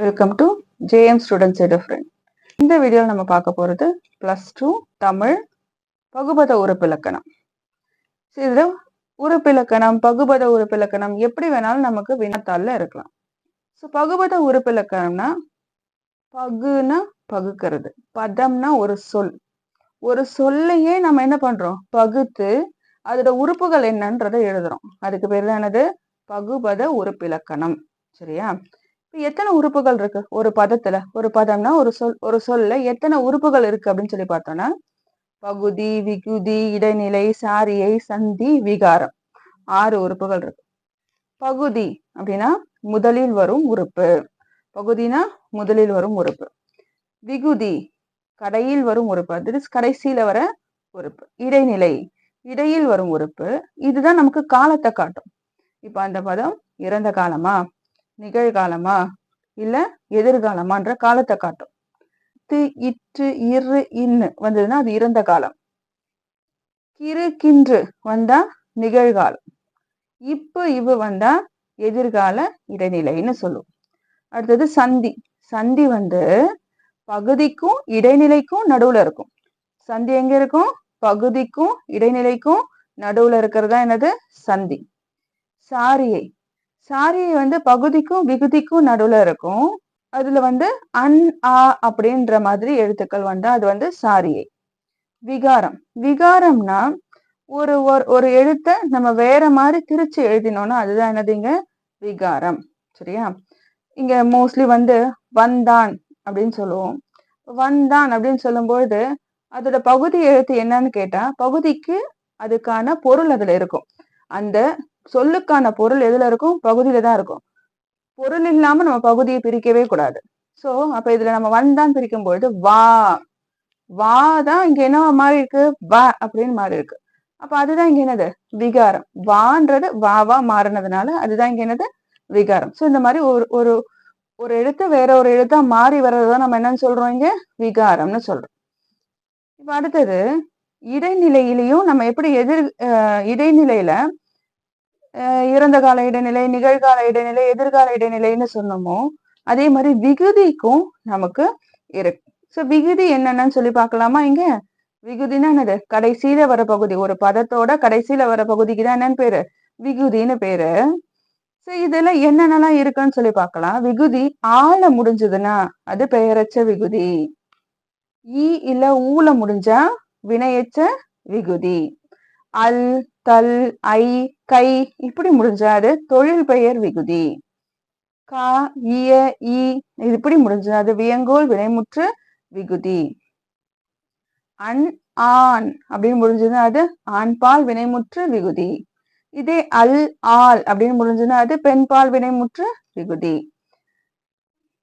Welcome to JM students different இந்த வீடியோவில் நம்ம பார்க்க போகிறது ப்ளஸ் டூ தமிழ் பகுபத உறுப்பிலக்கணம். இதில் உறுப்பிலக்கணம் பகுபத உறுப்பிலக்கணம் எப்படி வேணாலும் நமக்கு வினாத்தாளில் இருக்கலாம். ஸோ பகுபத உறுப்பிலக்கணம்னா பகுனா பகுக்கிறது. பதம்னா ஒரு சொல். ஒரு சொல்லையே நம்ம என்ன பண்ணுறோம் பகுத்து அதோட உறுப்புகள் என்னன்றதை எழுதுறோம். அதுக்கு பேர் தான் என்னது? பகுபத உறுப்பிலக்கணம். சரியா? எத்தனை உறுப்புகள் இருக்கு? ஒரு பதத்துல. ஒரு பதம்னா ஒரு சொல் ஒரு சொல்ல எத்தனை உறுப்புகள் இருக்கு அப்படின்னு சொல்லி பார்த்தோம்னா பகுதி விகுதி இடைநிலை சாரியை சந்தி விகாரம். ஆறு உறுப்புகள் இருக்கு. பகுதி அப்படின்னா முதலில் வரும் உறுப்பு. பகுதினா முதலில் வரும் உறுப்பு. விகுதி கடையில் வரும் உறுப்பு. அது கடைசியில வர உறுப்பு. இடைநிலை இடையில் வரும் உறுப்பு. இதுதான் நமக்கு காலத்தை காட்டும். இப்ப அந்த பதம் இறந்த காலமா? நிகழ்காலமா இல்ல எதிர்காலமான்ற காலத்தை காட்டும். து இற்று இரு இன்னு வந்ததுன்னா அது இறந்த காலம். கிறு கின்று வந்தா நிகழ்காலம். இப்பு இவு வந்தா எதிர்கால இடைநிலைன்னு சொல்லும். அடுத்தது சந்தி. சந்தி வந்து பகுதிக்கும் இடைநிலைக்கும் நடுவுல இருக்கும். சந்தி எங்க இருக்கும்? பகுதிக்கும் இடைநிலைக்கும் நடுவுல தான் என்னது? சந்தி. சாரியை சாரி வந்து பகுதிக்கும் விகுதிக்கும் நடுவில் இருக்கும். அதுல வந்து அன் ஆ அப்படின்ற மாதிரி எழுத்துக்கள் வந்து அது வந்து சாரியை. விகாரம். விகாரம்னா ஒரு ஒரு- ஒரு எழுத்தை நம்ம வேற மாதிரி திரிச்சு எழுதினோம்னா அதுதான் என்னதுங்க? விகாரம். சரியா? இங்க மோஸ்ட்லி வந்து வந்தான் அப்படின்னு சொல்லுவோம். வந்தான் அப்படின்னு சொல்லும்பொழுது அதோட பகுதி எழுத்து என்னன்னு கேட்டா பகுதிக்கு அதுக்கான பொருள் அதுல இருக்கும். அந்த சொல்லுக்கான பொருள் எதுல இருக்கும்? பகுதியில தான் இருக்கும். பொருள் இல்லாம நம்ம பகுதியை பிரிக்கவே கூடாது. சோ அப்ப இதுல நம்ம வந்தான் பிரிக்கும் பொழுது வா. வா தான் இங்க என்ன மாறி இருக்கு? வ அப்படின்னு மாறி இருக்கு. அப்ப அதுதான் இங்க என்னது? விகாரம். வான்றது வாவா மாறினதுனால அதுதான் இங்க என்னது? விகாரம். சோ இந்த மாதிரி ஒரு ஒரு ஒரு எழுத்து வேற ஒரு எழுத்தா மாறி வர்றதுதான் நம்ம என்னன்னு சொல்றோம் இங்க? விகாரம்னு சொல்றோம். இப்ப அடுத்தது இடைநிலையிலையும் நம்ம எப்படி எதிர் இடைநிலையில இறந்த கால இடைநிலை நிகழ்கால இடைநிலை எதிர்கால இடைநிலைன்னு சொன்னோமோ அதே மாதிரி விகுதிக்கும் நமக்கு இருக்கு சோ விகுதி என்னென்னு சொல்லி பார்க்கலாமா இங்க? விகுதினா என்னது? கடைசியில வர பகுதி ஒரு பதத்தோட கடைசியில வர பகுதிக்கு தான் என்னன்னு பேரு? விகுதின்னு பேரு. சோ இதெல்லாம் என்னென்னலாம் இருக்குன்னு சொல்லி பார்க்கலாம். விகுதி ஆல முடிஞ்சதுன்னா அது பெயரச்ச விகுதி. ஈ இல்ல ஊல முடிஞ்சா வினையச்ச விகுதி. அல் தல் ஐ கை இப்படி முடிஞ்சா தொழில் பெயர் விகுதி. கா இய ஈ இது இப்படி முடிஞ்சாது. வியங்கோல் வினைமுற்று விகுதி. அன் ஆண் அப்படின்னு முடிஞ்சதுன்னா அது ஆண்பால் வினைமுற்று விகுதி. இதே அல் ஆல் அப்படின்னு முடிஞ்சதுன்னா அது பெண்பால் வினைமுற்று விகுதி.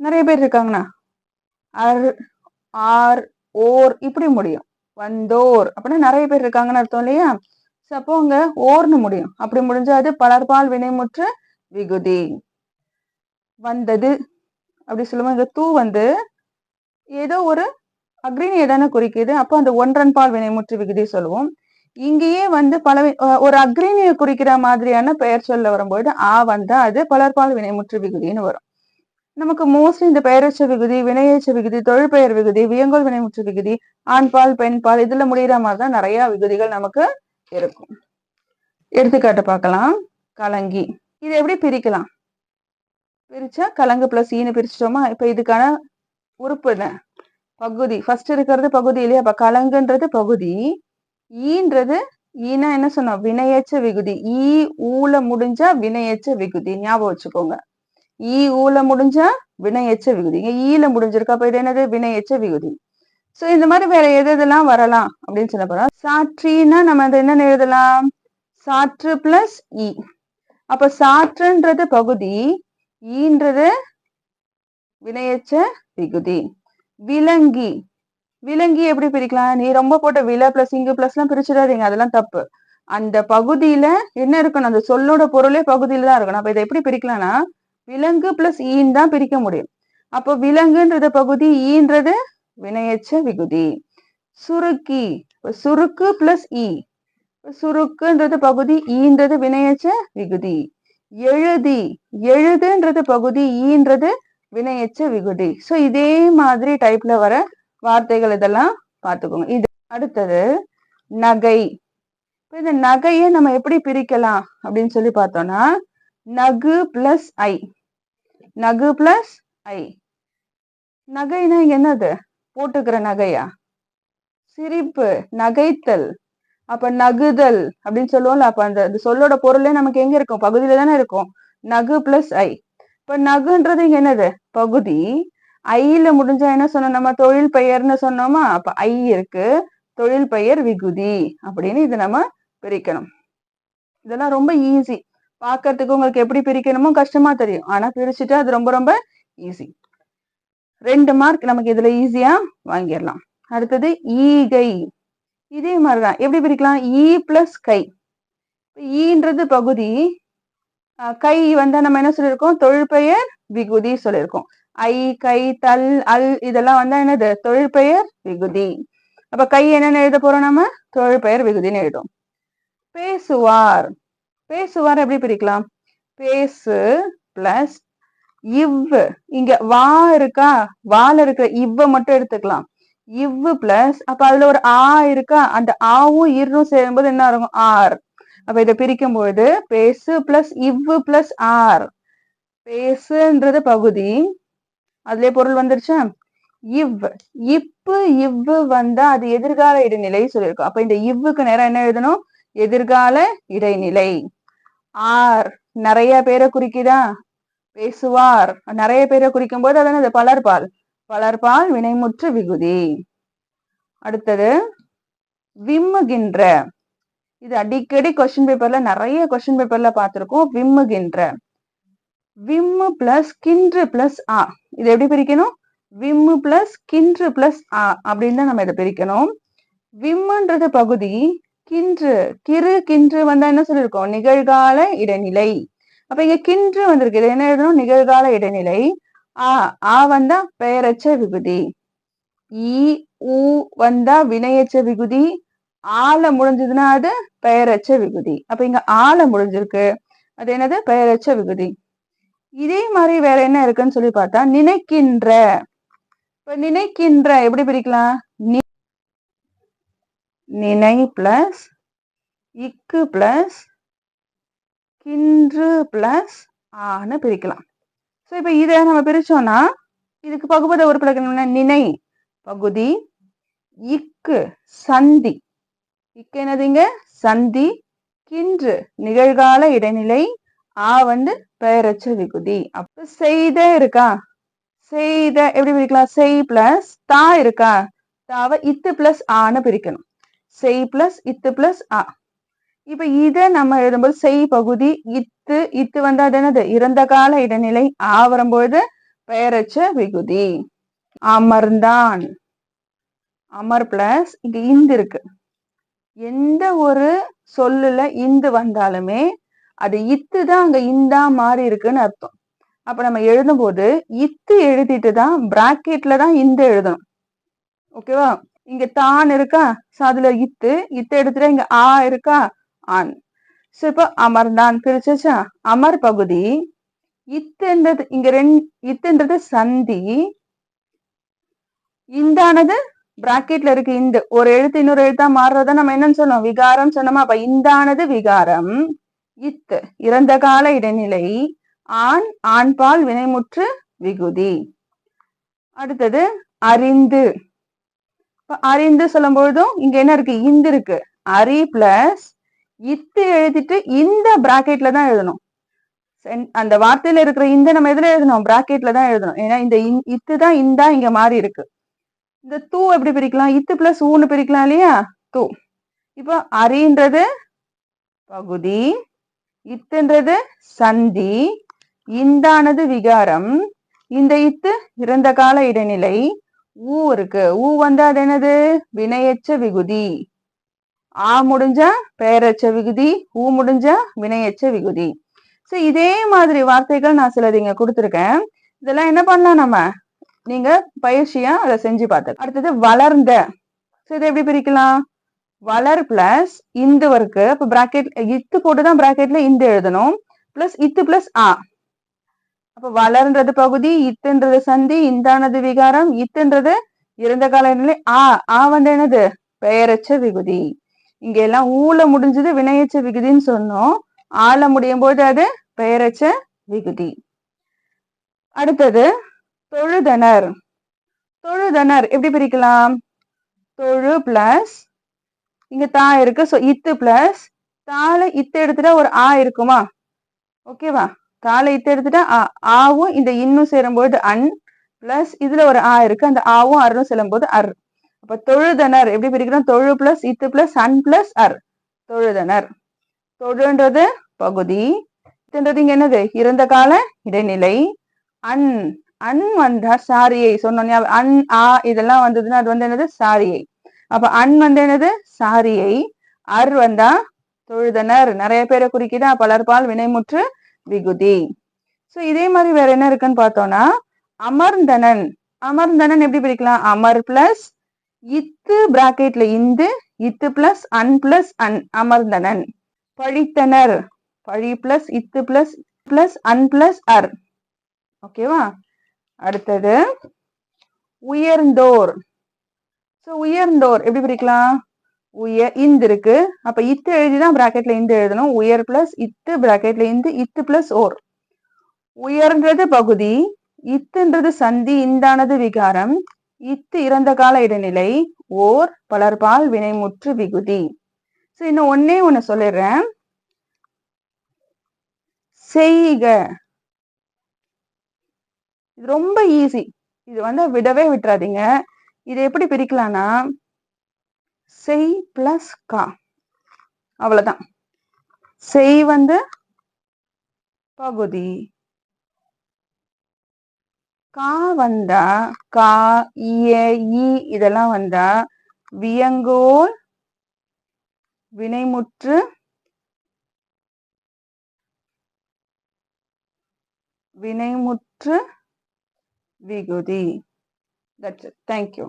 நிறைய பேர் இருக்காங்கண்ணா. அர் ஆர் ஓர் இப்படி முடியும். வந்தோர் அப்படின்னா நிறைய பேர் இருக்காங்கன்னு அர்த்தம் இல்லையா? So, அப்போ அங்க ஓர்னு முடியும். அப்படி முடிஞ்சா அது பலர்பால் வினைமுற்று விகுதி. வந்தது. அப்படி சொல்லுவோம் இந்த தூ வந்து ஏதோ ஒரு அக்ரிணியை தானே குறிக்குது. அப்போ அந்த ஒன்றன் பால் வினைமுற்று விகுதி சொல்லுவோம். இங்கேயே வந்து பல ஒரு அக்ரிணியை குறிக்கிற மாதிரியான பெயர் சொல்ல வரும்போது ஆ வந்தா அது பலர்பால் வினைமுற்று விகுதின்னு வரும். நமக்கு மோஸ்ட்லி இந்த பெயரச்ச விகுதி வினையச்ச விகுதி தொழிற்பெயர் விகுதி வியங்கோல் வினைமுற்று விகுதி ஆண்பால் பெண்பால் இதுல முடிகிற மாதிரி தான் நிறைய விகுதிகள் நமக்கு இருக்கும். எடுத்துக்காட்டு பார்க்கலாம். கலங்கி. இது எப்படி பிரிக்கலாம்? பிரிச்சா கலங்கு பிளஸ் ஈன்னு பிரிச்சிட்டோமா? இப்ப இதுக்கான உறுப்பு என்ன? பகுதி. ஃபர்ஸ்ட் இருக்கிறது பகுதி இல்லையா? அப்ப கலங்குன்றது பகுதி. ஈன்றது ஈனா என்ன சொன்னோம்? வினையச்ச விகுதி. ஈ ஊல முடிஞ்சா வினையச்ச விகுதி. ஞாபகம் வச்சுக்கோங்க. ஈ ஊல முடிஞ்சா வினையச்ச விகுதி. இங்க ஈல முடிஞ்சிருக்கா. அப்ப இது என்னது? வினையச்ச விகுதி. சோ இந்த மாதிரி வேற எது எதெல்லாம் வரலாம் அப்படின்னு சொல்ல போறோம். சாற்றினா நம்ம அது என்னன்னு எழுதலாம்? சாற்று பிளஸ் இ e. அப்ப சாற்றுன்றது பகுதி ஈன்றது வினையச்ச விகுதி. விலங்கி. விலங்கி எப்படி பிரிக்கலாம்? நீ ரொம்ப போட்ட வில பிளஸ் இங்கு பிளஸ் எல்லாம் பிரிச்சிடாதீங்க அதெல்லாம் தப்பு. அந்த பகுதியில என்ன இருக்கணும்? அந்த சொல்லோட பொருளே பகுதியில தான் இருக்கணும். அப்ப இதை எப்படி பிரிக்கலாம்னா விலங்கு பிளஸ் ஈன்னு தான் பிரிக்க முடியும். அப்போ விலங்குன்றது பகுதி ஈன்றது வினையச்ச விகுதி. சுருக்கி. சுருக்கு பிளஸ் e. இ சுருக்குன்றது பகுதி ஈன்றது வினையச்ச விகுதி. எழுதி. எழுதுன்றது பகுதி ஈன்றது வினையச்ச விகுதி. ஸோ இதே மாதிரி டைப்ல வர வார்த்தைகள் இதெல்லாம் பார்த்துக்கோங்க. இது அடுத்தது நகை. இப்போ இந்த நகையை நம்ம எப்படி பிரிக்கலாம் அப்படின்னு சொல்லி பார்த்தோம்னா நகு பிளஸ் ஐ நகு பிளஸ் ஐ நகைனா என்னது? போட்டுக்கிற நகையா? சிரிப்பு நகைத்தல் அப்ப நகுதல் அப்படின்னு சொல்லுவோம்ல அப்ப அந்த அந்த சொல்லோட பொருளே நமக்கு எங்க இருக்கும்? பகுதியில தானே இருக்கும். நகு பிளஸ் ஐ. இப்ப நகுன்றது இங்க என்னது? பகுதி. ஐல முடிஞ்சா என்ன சொன்னோம் நம்ம? தொழில் பெயர்னு சொன்னோமா? அப்ப ஐ இருக்கு. தொழில் பெயர் விகுதி அப்படின்னு இது நம்ம பிரிக்கணும். இதெல்லாம் ரொம்ப ஈஸி பார்க்கறதுக்கு உங்களுக்கு எப்படி பிரிக்கணுமோ கஷ்டமா தெரியும். ஆனா பிரிச்சுட்டு அது ரொம்ப ரொம்ப ஈஸி ரெண்டு மார்க் நமக்கு இதுல ஈஸியா வாங்கிடலாம். அடுத்தது ஈகை. இதே மாதிரிதான். எப்படி பிரிக்கலாம்? E ஈ பிளஸ் கை. ஈன்றது பகுதி. கை வந்தா நம்ம என்ன சொல்லியிருக்கோம்? தொழிற்பெயர் விகுதி சொல்லியிருக்கோம். ஐ கை தல் அல் இதெல்லாம் வந்தா என்னது? தொழிற்பெயர் விகுதி. அப்ப கை என்னன்னு எழுத போறோம் நம்ம? தொழிற்பெயர் விகுதின்னு எழுதும் பேசுவார். பேசுவார் எப்படி பிரிக்கலாம்? பேசு பிளஸ் இவ் இங்க வா இருக்கா? வால இருக்கிற இவ்வ மட்டும் எடுத்துக்கலாம். இவ் பிளஸ் அப்ப அதுல ஒரு ஆ இருக்கா? அந்த ஆவும் இரும் சேரும்போது என்ன இருக்கும் ஆர். அப்ப இதை பிரிக்கும் பொழுது பேசு பிளஸ் இவ் பிளஸ் ஆர். பேசுன்றது பகுதி. அதுலயே பொருள் வந்துருச்சா? இவ் இப்பு இவ்வு வந்தா அது எதிர்கால இடைநிலை சொல்லியிருக்கோம். அப்ப இந்த இவ்வுக்கு நேரம் என்ன எழுதணும்? எதிர்கால இடைநிலை. ஆர். நிறைய பேரை குறிக்குதா? பேசுவார். நிறைய பேரை குறிக்கும் போது அதானது பலர்பால். பலர்பால் வினைமுற்று விகுதி. அடுத்தது விம்முகின்ற. இது அடிக்கடி கொஸ்டின் பேப்பர்ல நிறைய கொஸ்டின் பேப்பர்ல பார்த்திருக்கோம். விம்முகின்ற. விம்மு பிளஸ் கின்று பிளஸ் ஆ. இது எப்படி பிரிக்கணும்? விம்மு பிளஸ் கின்று பிளஸ் ஆ அப்படின்னு தான் நம்ம இதை பிரிக்கணும். விம்முன்றது பகுதி கின்று கிறு கின்று வந்தா என்ன சொல்லியிருக்கோம்? நிகழ்கால இடைநிலை. அப்ப இங்க கின்று வந்திருக்கு இது என்ன எழுதணும்? நிகழ்கால இடைநிலை. ஆ ஆ வந்தா பெயரச்ச விகுதி. ஈ ஊ வந்தா வினையச்ச விகுதி. ஆல முடிஞ்சதுன்னா அது பெயரச்ச விகுதி. அப்ப இங்க ஆல முடிஞ்சிருக்கு. அது என்னது? பெயரச்ச விகுதி. இதே மாதிரி வேற என்ன இருக்குன்னு சொல்லி பார்த்தா நினைக்கின்ற. இப்ப நினைக்கின்ற எப்படி பிரிக்கலாம்? நி- நினை பிளஸ் இக்கு பிளஸ் கின்று பிளஸ் ஆன்னு பிரிக்கலாம். ஸோ இப்போ இதை நம்ம பிரித்தோம்னா இதுக்கு பகுபத உறுப்பில் நினை பகுதி இக்கு சந்தி. இக்கு என்னதுங்க சந்தி கின்று நிகழ்கால இடைநிலை ஆ வந்து பெயரச்ச விகுதி. அப்ப செய்த இருக்கா? செய்த எப்படி பிரிக்கலாம்? செய் பிளஸ் தா இருக்கா? தாவை இத்து பிளஸ் ஆன்னு பிரிக்கணும். செய் பிளஸ் இத்து பிளஸ் ஆ. இப்ப இத நம்ம எழுதும்போது செய் பகுதி இத்து இத்து வந்தா அது என்னது? இறந்த கால இடைநிலை ஆ வரும்போது பெயரச்ச விகுதி. அமர்ந்தான். அமர் பிளஸ் இங்க இந்து இருக்கு. எந்த ஒரு சொல்லுல இந்து வந்தாலுமே அது இத்து தான் அங்க இந்தா மாறி இருக்குன்னு அர்த்தம். அப்ப நம்ம எழுதும்போது இத்து எழுதிட்டு தான் பிராக்கெட்ல தான் இந்த எழுதணும். ஓகேவா இங்க தான் இருக்கா? ஸோ அதுல இத்து இத்து எடுத்துட்டா இங்க ஆ இருக்கா? ஆண். ஸோ இப்போ தான் பிரிச்சாச்சா? அமர் பகுதி இத்துன்றது இங்க ரெண்டு இத்துன்றது சந்தி. இந்தானது? பிராக்கெட்ல இருக்கு இந்த. ஒரு எழுத்து இன்னொரு எழுத்தா மாறுறத நம்ம என்னன்னு சொன்னோம்? விகாரம் சொன்னோமா? அப்ப இந்தானது விகாரம் இத்து. இறந்த கால இடைநிலை ஆண் ஆண்பால் வினைமுற்று விகுதி. அடுத்தது அறிந்து. அறிந்து சொல்லும் பொழுதும் இங்க என்ன இருக்கு? இந்து இருக்கு. அரி பிளஸ் இத்து எழுதிட்டு இந்த பிராக்கெட்ல தான் எழுதணும். சென்- அந்த வார்த்தையில இருக்கிற இந்த நம்ம எதுல எழுதணும்? பிராக்கெட்ல தான் எழுதணும். ஏன்னா இந்த இத்து தான் இந்தா இங்க மாறி இருக்கு. இந்த தூ எப்படி பிரிக்கலாம்? இத்து பிளஸ் ஊன்னு பிரிக்கலாம் இல்லையா? தூ. இப்போ அரின்றது பகுதி இத்துன்றது சந்தி இந்தானது விகாரம். இந்த இத்து இறந்த கால இடைநிலை ஊ இருக்கு. ஊ வந்து அது என்னது? வினையச்ச விகுதி. ஆ முடிஞ்சா பெயரச்ச விகுதி ஊ முடிஞ்சா வினையச்ச விகுதி. ஸோ இதே மாதிரி வார்த்தைகள் நான் சிலது இங்க கொடுத்துருக்கேன். இதெல்லாம் என்ன பண்ணலாம் நம்ம? நீங்க பயிற்சியா அதை செஞ்சு பார்த்து அடுத்தது வளர்ந்த. ஸோ இதை எப்படி பிரிக்கலாம்? வளர் பிளஸ் இந்து இருக்கு இப்போ பிராக்கெட் இத்து போட்டுதான் பிராக்கெட்ல இந்து எழுதணும். பிளஸ் இத்து பிளஸ் ஆ. அப்ப வளர்ன்றது பகுதி இத்துன்றது சந்தி இந்தானது விகாரம் இத்துன்றது இறந்த கால நிலை ஆ. ஆ வந்து என்னது? பெயரச்ச விகுதி. இங்க எல்லாம் ஊல முடிஞ்சது வினையச்ச விகுதின்னு சொன்னோம். ஆல முடியும் போது அது பெயரச்ச விகுதி. அடுத்தது தொழுதனர். தொழுதனர் எப்படி பிரிக்கலாம்? தொழு பிளஸ் இங்க தா இருக்கு ஸோ இத்து பிளஸ் தால இத்து எடுத்துட்டா ஒரு ஆ இருக்குமா? ஓகேவா தால இத்து எடுத்துட்டா ஆ ஆவும் இந்த இன்னும் சேரும்போது அன் பிளஸ் இதுல ஒரு ஆ இருக்கு அந்த ஆவும் அருணும் செல்லும்போது அர். அப்ப தொழுதனர். எப்படி பிரிக்கிறோம்? தொழு பிளஸ் இத்து பிளஸ் அன் பிளஸ் அர். தொழுதனர். தொழுன்றது பகுதி. இத்துன்றது இங்க என்னது? இறந்த கால இடைநிலை. அன் அன் வந்தா சாரியை சொன்னோம் அன் ஆ இதெல்லாம் வந்ததுன்னா அது வந்து என்னது? சாரியை. அப்ப அன் வந்து என்னது? சாரியை. அர் வந்தா தொழுதனர். நிறைய பேரை குறிக்கிதா? பலர்பால் வினைமுற்று விகுதி. சோ இதே மாதிரி வேற என்ன இருக்குன்னு பார்த்தோம்னா அமர்ந்தனன். அமர்ந்தனன் எப்படி பிரிக்கலாம்? அமர் பிளஸ் இத்து பிராக்கெட்ல இந்து இத்து பிளஸ் அன் பிளஸ் அன் அமர்ந்தனன். பழித்தனர். பழி பிளஸ் இத்து பிளஸ் பிளஸ் அன் பிளஸ் அர். ஓகேவா அடுத்தது உயர்ந்தோர். ஸோ உயர்ந்தோர் எப்படி பிரிக்கலாம்? உயர் இந்து இருக்கு. அப்ப இத்து எழுதிதான் பிராக்கெட்ல இந்து எழுதணும். உயர் பிளஸ் இத்து பிராக்கெட்ல இந்து இத்து பிளஸ் ஓர். உயர்ன்றது பகுதி இத்துன்றது சந்தி இந்தானது விகாரம். இத்து இறந்த கால இடைநிலை ஓர் பலர்பால் வினைமுற்று விகுதி. சரி இன்னும் ஒன்னே ஒன்னு சொல்லிடுறேன். செய்க. இது ரொம்ப ஈஸி இது வந்து விடவே விட்டுறாதீங்க. இது எப்படி பிரிக்கலாம்னா செய் பிளஸ் கா. அவ்வளவுதான். செய் வந்து பகுதி. கா வந்தா கா இய ஈ இதெல்லாம் வந்தா வியங்கோல் வினைமுற்று வினைமுற்று விகுதி. That's it thank you